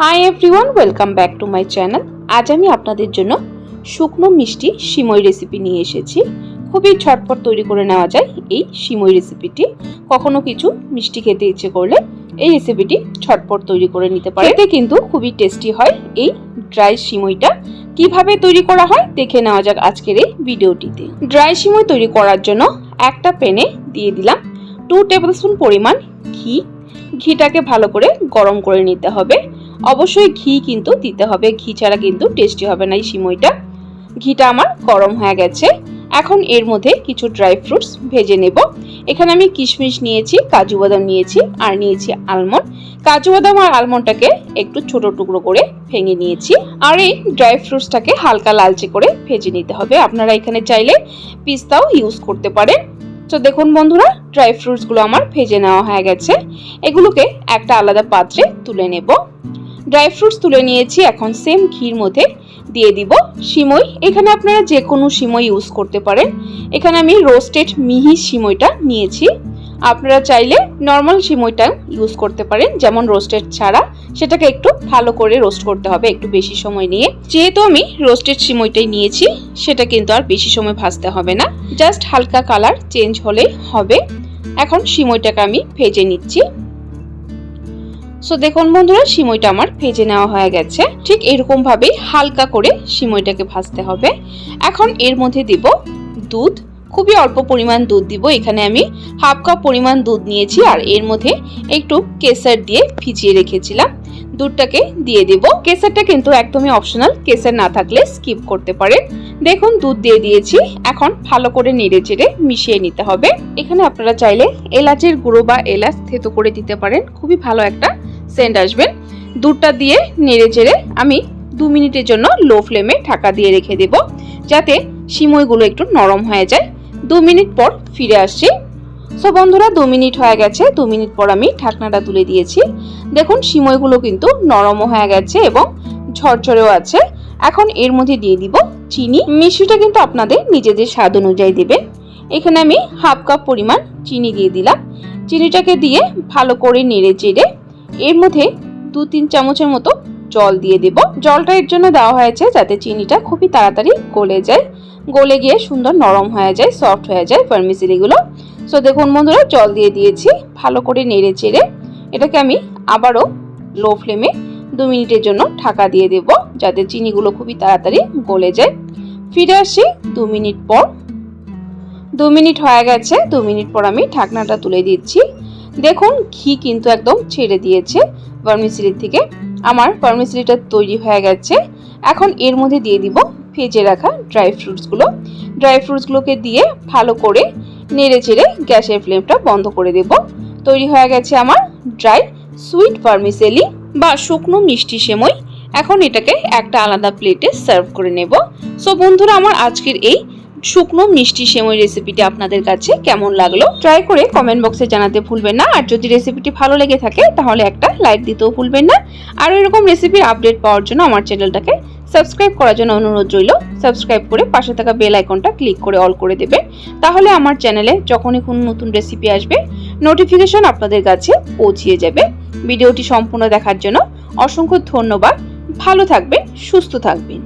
Hi everyone welcome back to my channel আজ আমি আপনাদের জন্য শুকনো মিষ্টি সিমই রেসিপি নিয়ে এসেছি। খুবই ঝটপট তৈরি করে নেওয়া যায় এই সিমই রেসিপিটি কখনো কিছু মিষ্টি খেতে ইচ্ছে করলে এই রেসিপিটি ঝটপট তৈরি করে নিতে পারে এতে কিন্তু খুবই টেস্টি হয় এই ড্রাই সিমইটা। কীভাবে তৈরি করা হয় দেখে নেওয়া যাক আজকের এই ভিডিওটিতে ড্রাই সিমই তৈরি করার জন্য একটা প্যানে দিয়ে দিলাম টু টেবিলস্পুন পরিমাণ ঘি। ঘিটাকে ভালো করে গরম করে নিতে হবে। অবশ্যই ঘি কিন্তু দিতে হবে। ঘি ছাড়া কিন্তু টেস্টি হবে না এই সিমইটা। ঘিটা আমার গরম হয়ে গেছে। এখন এর মধ্যে কিছু ড্রাই ফ্রুটস ভেজে নেব। এখানে আমি কিশমিশ নিয়েছি, কাজু বাদাম নিয়েছি আর নিয়েছি আলমন্ড কাজু বাদাম আর আলমন্ডটাকে একটু ছোট টুকরো করে ভেঙে নিয়েছি। আর এই ড্রাই ফ্রুটসটাকে হালকা লালচে করে ভেজে নিতে হবে। আপনারা এখানে চাইলে পিস্তাও ইউজ করতে পারেন। তো দেখুন বন্ধুরা ড্রাই ফ্রুটসগুলো আমার ভেজে নেওয়া হয়ে গেছে। এগুলোকে একটা আলাদা পাত্রে তুলে নেব। ড্রাই ফ্রুটস তুলে নিয়েছি, এখন সেম ঘির মধ্যে দিয়ে দিব সিমই। এখানে আপনারা যে কোনো সিমই ইউজ করতে পারেন। এখানে আমি রোস্টেড মিহি সিমইটা নিয়েছি। আপনারা চাইলে নর্মাল সিমইটা ইউজ করতে পারেন, যেমন রোস্টেড ছাড়া। সেটাকে একটু ভালো করে রোস্ট করতে হবে একটু বেশি সময় নিয়ে। যেহেতু আমি রোস্টেড সিমইটাই নিয়েছি, সেটা কিন্তু আর বেশি সময় ভাজতে হবে না। জাস্ট হালকা কালার চেঞ্জ হলে হবে। এখন সিমইটাকে আমি ভেজে নিচ্ছি। সো দেখুন বন্ধুরা, সিমইটা আমার ভেজে নেওয়া হয়ে গেছে। ঠিক এরকম ভাবেই হালকা করে সিমইটাকে ভাজতে হবে। এখন এর মধ্যে দিব দুধ। খুবই অল্প পরিমাণ দুধ দিব। এখানে আমি হাফ কাপ পরিমাণ দুধ নিয়েছি আর এর মধ্যে একটু কেসার দিয়ে ভিজিয়ে রেখেছিলাম। দুধটাকে দিয়ে দেব। কেসারটা কিন্তু একদমই অপশনাল। কেসার না থাকলে স্কিপ করতে পারেন। দেখুন, দুধ দিয়ে দিয়েছি। এখন ভালো করে নেড়ে চেড়ে মিশিয়ে নিতে হবে। এখানে আপনারা চাইলে এলাচের গুঁড়ো বা এলাচ থেতো করে দিতে পারেন। খুবই ভালো একটা সেন্ট আসবেন। দুধটা দিয়ে নেড়ে চেড়ে আমি দু মিনিটের জন্য লো ফ্লেমে ঢাকা দিয়ে রেখে দেব, যাতে সিমইগুলো একটু নরম হয়ে যায়। দু মিনিট পর ফিরে আসছি। সো বন্ধুরা, দু মিনিট হয়ে গেছে। দু মিনিট পর আমি ঢাকনাটা তুলে দিয়েছি। দেখুন, সিমইগুলো কিন্তু নরমও হয়ে গেছে এবং ঝরঝরেও আছে। এখন এর মধ্যে দিয়ে দিব চিনি। মিষ্টিটা কিন্তু আপনাদের নিজেদের স্বাদ অনুযায়ী দেবেন এখানে আমি হাফ কাপ পরিমাণ চিনি দিয়ে দিলাম। চিনিটাকে দিয়ে ভালো করে নেড়ে চেড়ে এর মধ্যে দু তিন চামচের মতো জল দিয়ে দেব। জলটা এর জন্য দেওয়া হয়েছে যাতে চিনিটা খুবই তাড়াতাড়ি গলে যায়। গলে গিয়ে সুন্দর নরম হয়ে যায় সফট হয়ে যায় ফার্মিসিলিগুলো সো দেখুন বন্ধুরা, জল দিয়ে দিয়েছি, ভালো করে নেড়ে চেড়ে। এটাকে আমি আবারও লো ফ্লেমে দু মিনিটের জন্য ঢাকা দিয়ে দেব যাতে চিনিগুলো খুবই তাড়াতাড়ি গলে যায়। ফিরে আসি দু মিনিট পর। দু মিনিট হয়ে গেছে, দু মিনিট পর আমি ঢাকনাটা তুলে দিচ্ছি। দেখুন, ঘি কিন্তু একদম ছেড়ে দিয়েছে ভার্মিসিলির থেকে। আমার ভার্মিসিলিটা তৈরি হয়ে গেছে। এখন এর মধ্যে দিয়ে দিব ভেজে রাখা ড্রাই ফ্রুটসগুলো ড্রাই ফ্রুটসগুলোকে দিয়ে ভালো করে নেড়ে চেড়ে গ্যাসের ফ্লেমটা বন্ধ করে দেব। তৈরি হয়ে গেছে আমার ড্রাই সুইট ভার্মিসেলি বা শুকনো মিষ্টি সেমই। এখন এটাকে একটা আলাদা প্লেটে সার্ভ করে নেব। সো বন্ধুরা, আমার আজকের এই শুকনো মিষ্টি সেমই রেসিপিটি আপনাদের কাছে কেমন লাগল ট্রাই করে কমেন্ট বক্সে জানাতে ভুলবেন না। আর যদি রেসিপিটি ভালো লেগে থাকে, তাহলে একটা লাইক দিতেও ভুলবেন না। আর এরকম রেসিপির আপডেট পাওয়ার জন্য আমার চ্যানেলটাকে সাবস্ক্রাইব করার জন্য অনুরোধ রইল। সাবস্ক্রাইব করে পাশে থাকা বেল আইকনটা ক্লিক করে অল করে দেবে তাহলে আমার চ্যানেলে যখনই কোনো নতুন রেসিপি আসবে নোটিফিকেশন আপনাদের কাছে পৌঁছিয়ে যাবে। ভিডিওটি সম্পূর্ণ দেখার জন্য অসংখ্য ধন্যবাদ। ভালো থাকবেন, সুস্থ থাকবেন।